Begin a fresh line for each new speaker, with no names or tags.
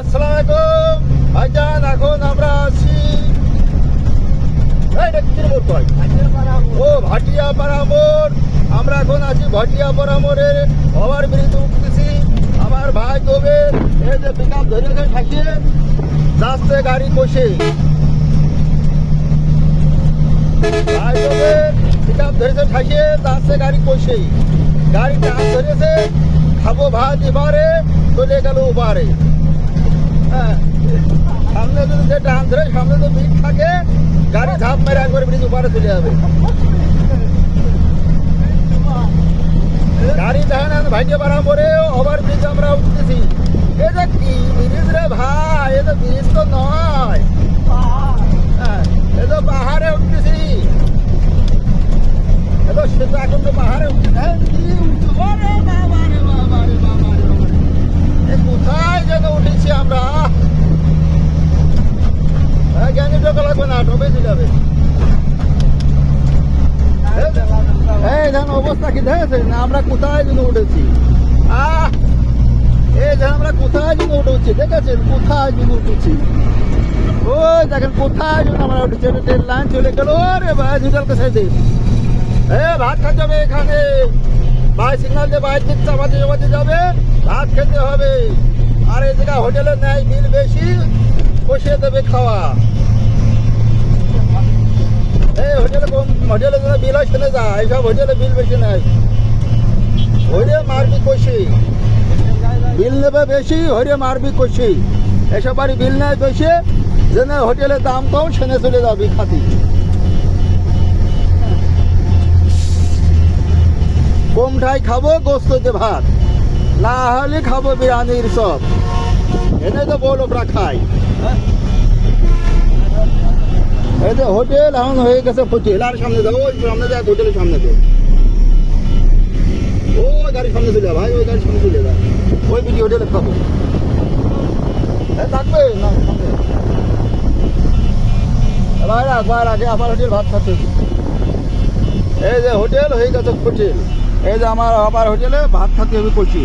আসসালামাইকুম ভাইজান, এখন আমরা আছি এটা কিসের মোড় কয়? ও ভাটিয়া পাড়া মোড় আমরা এখন আছি ভাটিয়া পাড়া মোড়ের ওভার ব্রিজ উঠতেছি। আমার ভাই কবে এই যে পিক আপ ধরেছে ঠাকিয়ে যাচ্ছে গাড়ি কষে ভাই কবে পিক আপ ধরেছে ঠাকিয়ে যাচ্ছে গাড়ি কষে গাড়ি টান ধরেছে, খাব ভাত এবারে, চলে গেল ওপারে হ্যাঁ সামনে যদি যে টান ধরে, সামনে তো ভিড় থাকে, গাড়ি ঝাঁপ মেরে একবার ব্রিজ উপরে চলে যাবে। গাড়ি দেখেন ভাইটে পাড়া পরে ওভার ব্রিজ আমরা উঠতেছি এটা কি ব্রিজ রে ভাই এটা ব্রিজ তো নয় হ্যাঁ এ তো পাহাড়ে উঠতেছি এ তো সেটা এখন তো পাহাড়ে উঠছে হ্যাঁ, কি উঠছে? ওরে বাবা রে বাবা রে বাবা রে বাবা রে। এ কোথায় যেন উঠেছি আমরা হ্যাঁ, জ্ঞানী টোকা লাগবে না টোপে চলে যাবে ভাত খাতে হবে এখানে। ভাই সিগনাল দিয়ে বাইর দিক চাপাতে চাপাতে যাবে। ভাত খেতে হবে। আর জায়গা হোটেলে নেয় বিল বেশি। বসিয়ে দেবে খাওয়া। এই হোটেলে কম, হোটেলে বিল হয় হোটেলে বিল বিল নেবে বিল দাম কম, সেনে চলে যাবি খাতি কমঠাই খাব গোস্ততে ভাত। না হলে খাব বিরিয়ানির সব এনে তো বড় লোকরা খায় এই যে হোটেল, এখন হয়ে গেছে হোটেল। আর সামনে যাব ওই সামনে যায় হোটেলের সামনে যাব ও, গাড়ির সামনে চলে ভাই, ওই গাড়ির সামনে চলে যা। ওই বিটি হোটেলে খাব। হ্যাঁ থাকবে? না সামনে রাখ ভাই রাখে আমার হোটেল, ভাত খাচ্ছে। এই যে হোটেল, হয়ে গেছে হোটেল। এই যে আমার আবার হোটেলে ভাত খাতে হবে কচি